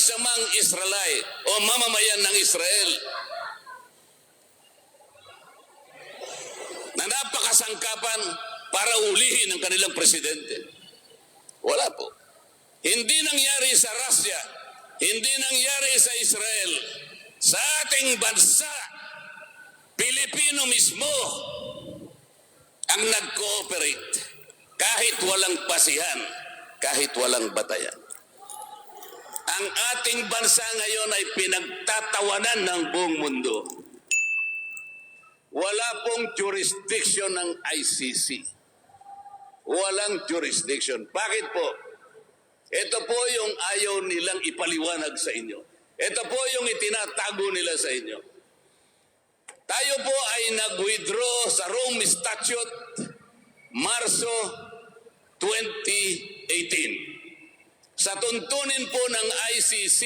isa mang Israelite o mamamayan ng Israel na napakasangkapan para ulihin ang kanilang presidente. Wala po. Hindi nangyari sa Russia, hindi nangyari sa Israel, sa ating bansa, Pilipino mismo ang nag-cooperate kahit walang pasihan, kahit walang batayan. Ang ating bansa ngayon ay pinagtatawanan ng buong mundo. Wala pong jurisdiction ng ICC. Walang jurisdiction. Bakit po? Ito po yung ayaw nilang ipaliwanag sa inyo. Ito po yung itinatago nila sa inyo. Tayo po ay nag-withdraw sa Rome Statute Marso 2018. Sa tuntunin po ng ICC,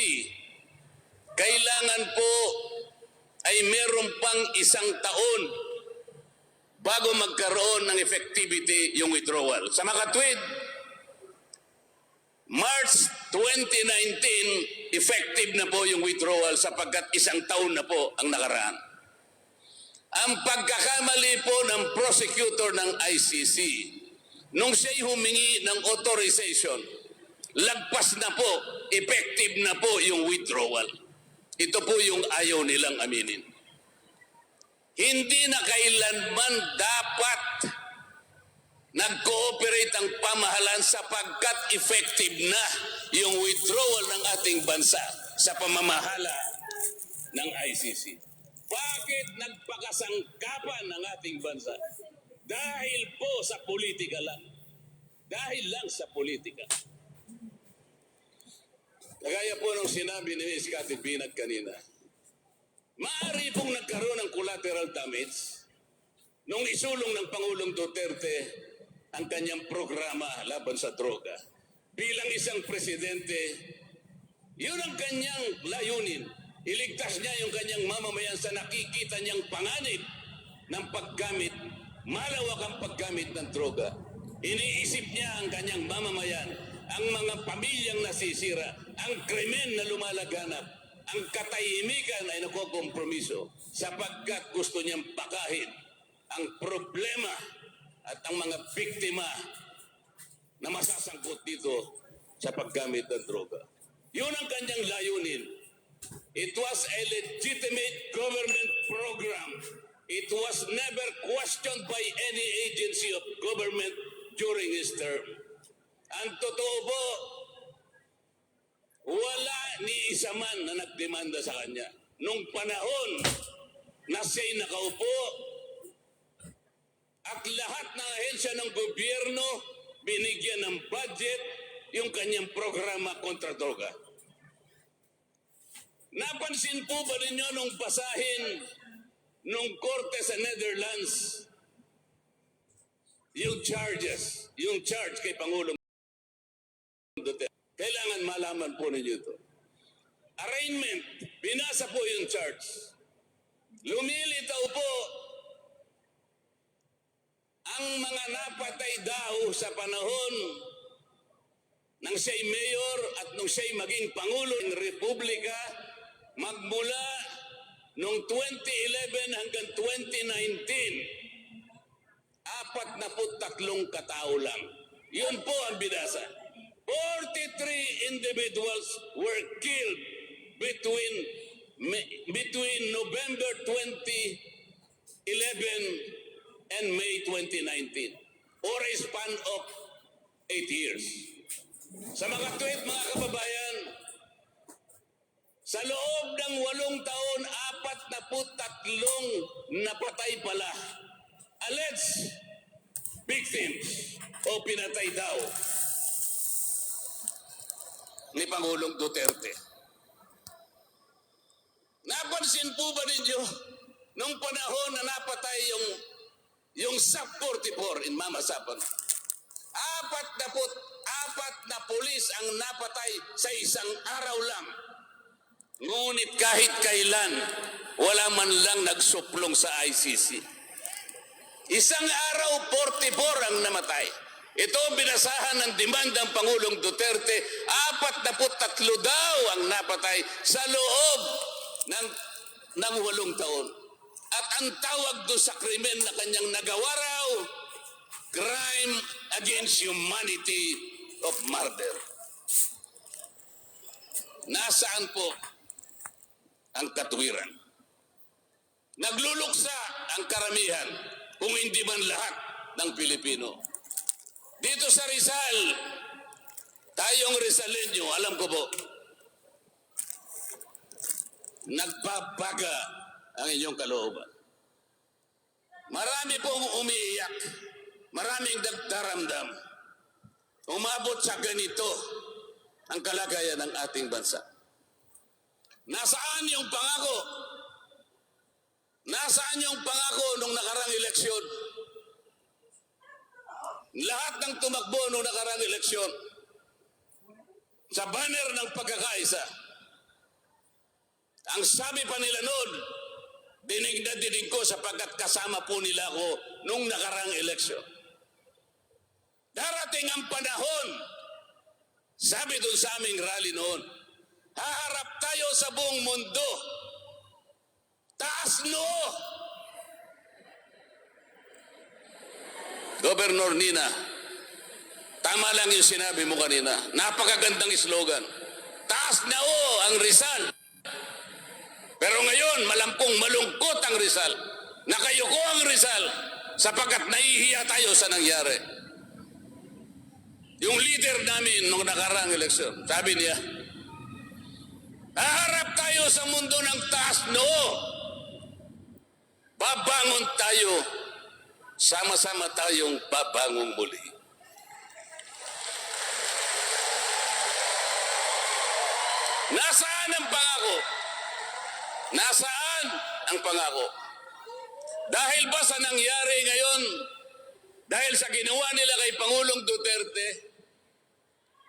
kailangan po ay meron pang isang taon bago magkaroon ng effectivity yung withdrawal. Sa makatwid, March 2019, effective na po yung withdrawal sapagkat isang taon na po ang nakaraan. Ang pagkakamali po ng prosecutor ng ICC, nung siya'y humingi ng authorization, lagpas na po, effective na po yung withdrawal. Ito po yung ayaw nilang aminin. Hindi na kailanman dapat nag-cooperate ang pamahalan sapagkat effective na yung withdrawal ng ating bansa sa pamamahala ng ICC. Bakit nagpakasangkapan ng ating bansa? Dahil po sa politika lang. Dahil lang sa politika. Kagaya po nung sinabi ni. Cathy Binag kanina, maaari pong nagkaroon ng collateral damage nung isulong ng Pangulong Duterte ang kanyang programa laban sa droga. Bilang isang presidente, yun ang kanyang layunin. Iligtas niya yung kanyang mamamayan sa nakikita niyang panganib ng paggamit, malawak ang paggamit ng droga. Iniisip niya ang kanyang mamamayan, ang mga pamilyang nasisira, ang krimen na lumalaganap, ang katahimikan ay nakokompromiso sapagkat gusto niyang pakahin ang problema at ang mga biktima na masasangkot dito sa paggamit ng droga. Yun ang kanyang layunin. It was a legitimate government program. It was never questioned by any agency of government during his term. Ang totoo po, wala ni isa man na nagdemanda sa kanya. Nung panahon na siya'y nakaupo, at lahat ng ahensya ng gobyerno binigyan ng budget yung kanyang programa kontra droga. Napansin po ba ninyo nung basahin nung korte sa Netherlands yung charges, yung charge kay Pangulong malaman po ninyo ito. Arraignment, binasa po yung charge. Lumilitaw po ang mga napatay daw sa panahon nang siya'y mayor at nung siya'y maging Pangulo ng Republika magmula noong 2011 hanggang 2019 apat na po tatlong katao lang. Yun po ang binasa. 43 individuals were killed between between November 2011 and May 2019 or a span of 8 years. Sa mga tweet mga kababayan, sa loob ng walong taon, apat na po tatlong napatay pala. Alleged victims o pinatay daw ni Pangulong Duterte. Napansin po ba ninyo nung panahon na napatay yung yung SAP 44 in Mama Sapan? Apat na po, apat na pulis ang napatay sa isang araw lang. Ngunit kahit kailan, wala man lang nagsuplong sa ICC. Isang araw, 44 ang namatay. Ito ang binasahan ng demand ng Pangulong Duterte. Apat na tatlo daw ang napatay sa loob ng, ng walong taon. At ang tawag doon sa krimen na kanyang nagawa raw, crime against humanity of murder. Nasaan po ang katwiran? Nagluluksa ang karamihan, kung hindi man lahat ng Pilipino. Dito sa Rizal, tayong Rizaleño, alam ko po, nagbabaga ang inyong kalooban. Marami pong umiiyak, maraming nagdaramdam. Umabot sa ganito ang kalagayan ng ating bansa. Nasaan yung pangako? Nasaan yung pangako nung nakarang eleksyon? Lahat ng tumakbo nung nakarang eleksyon sa banner ng pagkakaisa. Ang sabi pa nila noon, dinig na dinig ko sapagkat kasama po nila ako nung nakarang eleksyon. Darating ang panahon, sabi dun sa aming rally noon, haharap tayo sa buong mundo. Taas noo! Governor Nina, tama lang yung sinabi mo kanina. Napakagandang slogan. Taas na o ang Rizal. Pero ngayon, malampong malungkot ang Rizal. Nakayuko ang Rizal sapagkat nahihiya tayo sa nangyari. Yung leader namin nung nakarang eleksyon, sabi niya, Haharap tayo sa mundo ng taas noo. Babangon tayo. Sama-sama tayong babangon muli. Nasaan ang pangako? Nasaan ang pangako? Dahil ba sa nangyari ngayon, dahil sa ginawa nila kay Pangulong Duterte,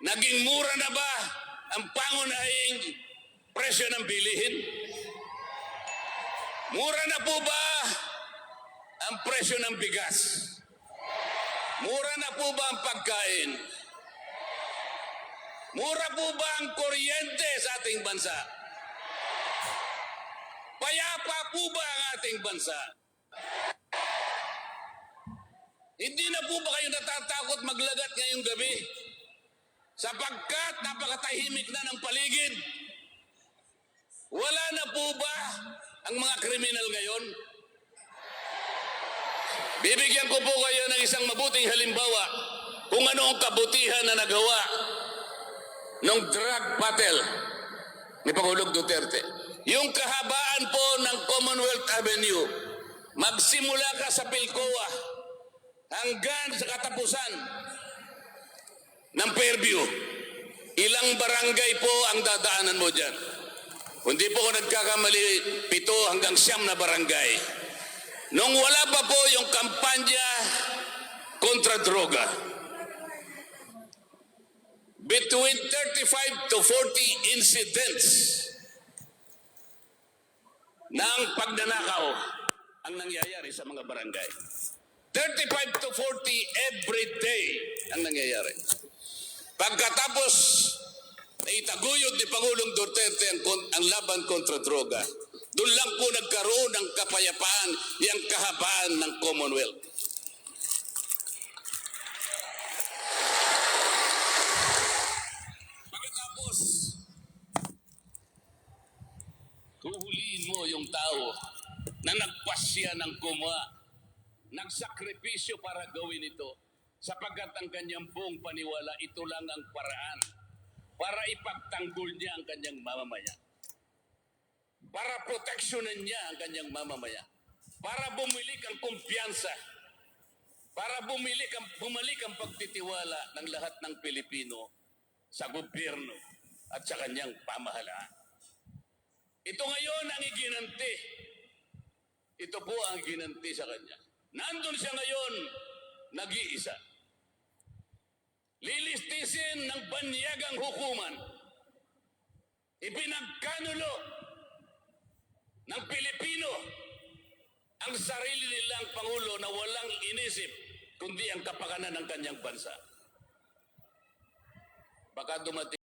naging mura na ba ang pangunahing presyo ng bilihin? Mura na po ba ang presyo ng bigas? Mura na po ba ang pagkain? Mura po ba ang kuryente sa ating bansa? Payapa po ba ang ating bansa? Hindi na po ba kayo natatakot maglagat ngayong gabi? Sapagkat napakatahimik na ng paligid. Wala na po ba ang mga kriminal ngayon? Bibigyan ko po kayo ng isang mabuting halimbawa kung ano ang kabutihan na nagawa ng drug battle ni Pangulong Duterte. Yung kahabaan po ng Commonwealth Avenue, magsimula ka sa Pilcoa hanggang sa katapusan ng Fairview. Ilang barangay po ang dadaanan mo dyan. Kung di po ako nagkakamali, pito hanggang siyam na barangay. Nung wala pa po yung kampanya kontra droga, between 35 to 40 incidents ng pagnanakaw ang nangyayari sa mga barangay. 35 to 40 every day ang nangyayari. Pagkatapos na itaguyod ni Pangulong Duterte ang, ang laban kontra droga, doon lang po nagkaroon ng kapayapaan, yung kahabaan ng Commonwealth. Pagkatapos, huhuliin mo yung tao na nagpasya ng kuma, nagsakripisyo para gawin ito, sapagkat ang kanyang buong paniwala, ito lang ang paraan para ipagtanggol niya ang kanyang mamamayan. Para proteksyonan niya ang kanyang mamamayan. Para bumalik ang kumpiyansa. Para bumalik ang, bumalik ang pagtitiwala ng lahat ng Pilipino sa gobyerno at sa kanyang pamahalaan. Ito ngayon ang iginanti. Ito po ang ginanti sa kanya. Nandun siya ngayon, nag-iisa. Lilistisin ng banyagang hukuman. Ipinagkanulo ng Pilipino ang sarili nilang Pangulo na walang inisip kundi ang kapakanan ng kanyang bansa. Baka dumating